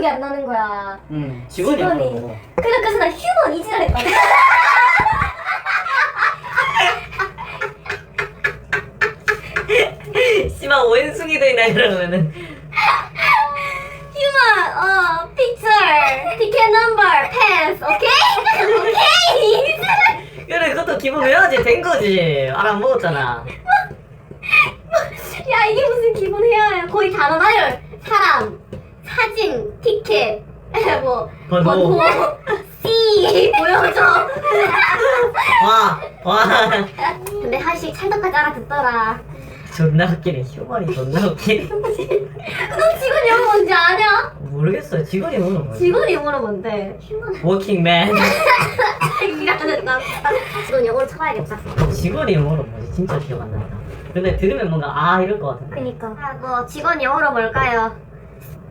기억이 안 나는 거야. 응 직원이 직원이. 그러고. 그래 그래서 나 휴먼 이지랄 했거든. 씨발 원숭이도 있나 이러면은 휴먼 어 픽처 티켓 넘버 패스 오케이 오케이. 그래 그것도 기본 외워야지 된 거지 알아먹었잖아 야 이게 무슨 기본 회화야? 거의 단어 나열 사람 사진 티켓 뭐 번호. C 보여줘. 와 와 근데 한식 찰떡까지 알아듣더라. 존나 웃기네 휴머니 존나 웃기네 너 직원 영어 뭔지 아냐? 모르겠어요 직원이 뭐는 뭐지 직원 영어로 뭔데? 휴먼 워킹맨 기가됐다. 직원 영어로 쳐봐야겠다. 직원이 뭐는 뭐지 진짜 기억 안 난다 근데 들으면 뭔가 아 이럴 것 같은데 그니까. 아, 뭐 직원 영어로 뭘까요?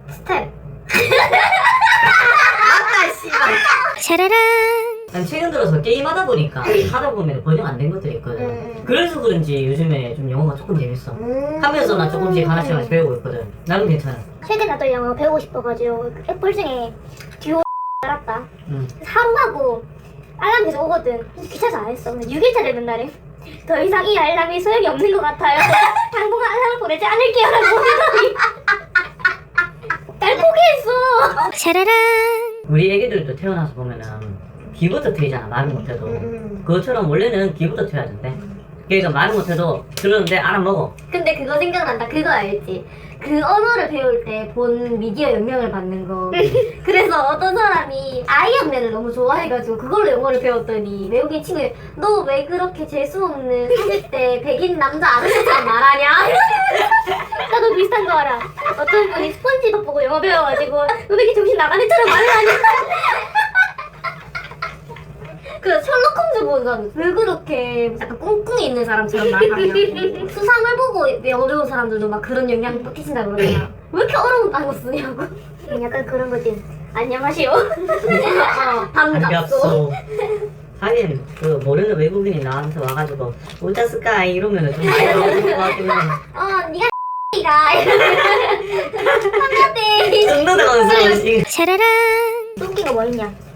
스텝. 맞다 씨발 난 최근 들어서 게임하다 보니까 하다 보면 번역 안 된 것들이 있거든 음. 그래서 그런지 요즘에 좀 영어가 조금 재밌어 음. 하면서 나 조금씩 하나씩 하나씩 배우고 있거든 나는 괜찮아 최근에 나도 영어 배우고 싶어가지고 애플 중에 듀오 알았다. 응. 하루 하고 알람 계속 오거든. 그래서 귀찮아서 안 했어. 근데 6일차 되는 날에 더 이상 이 알람이 소용이 없는 것 같아요. 당분간 알람을 보내지 않을게요. 라고 하더니 날 포기했어. 우리 애기들도 태어나서 보면은 귀부터 트이잖아 말을 못해도 음. 그것처럼 원래는 귀부터 트여야 된대 그러니까 말을 못해도 들었는데 알아먹어 근데 그거 생각난다. 그거 알지? 그 언어를 배울 때 본 미디어 영향을 받는 거. 그래서 어떤 사람이 아이 영매를 너무 좋아해가지고 그걸로 영어를 배웠더니 외국인 친구들 너왜 그렇게 재수 없는 30대 백인 남자 아저씨처럼 말하냐? 나도 비슷한 거 알아. 어떤 분이 스펀지밥 보고 영어 배워가지고 너 왜 이렇게 정신 나간 애처럼 말을 하냐? 그 셜록 홈즈 보면 왜 그렇게 약간 꿍꿍이 있는 사람처럼 말하냐고 수상을 보고 어려운 사람들도 막 그런 영향 끼친다 그러잖아 왜 이렇게 어려운 단어 쓰냐고. 약간 그런 거지. 안녕하시오 어, 반갑소. 반갑소. 하긴 그 모르는 외국인이 나한테 와가지고 오자스카 이러면은 좀 많이 어려울 것 같긴 해. 어 니가 이가 반갑대 정도는 건스러우시 또 웃긴 거뭐 있냐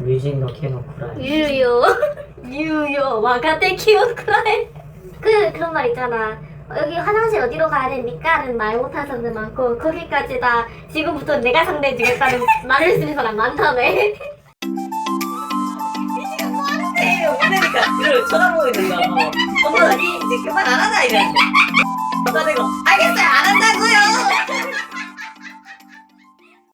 龍神の毛のくらい言うよ言うよ若手気をくらえ그 그런 말 있잖아 여기 화장실 어디로 가야 됩니까?는 말 못하는 사람들 많고 거기까지 다 지금부터 내가 상대해주겠다는 말을 쓰는 사람 많다며 그러니까 이걸 쳐다보고 있는 거야 엄마가 니 이제 그만 안 하자 이랬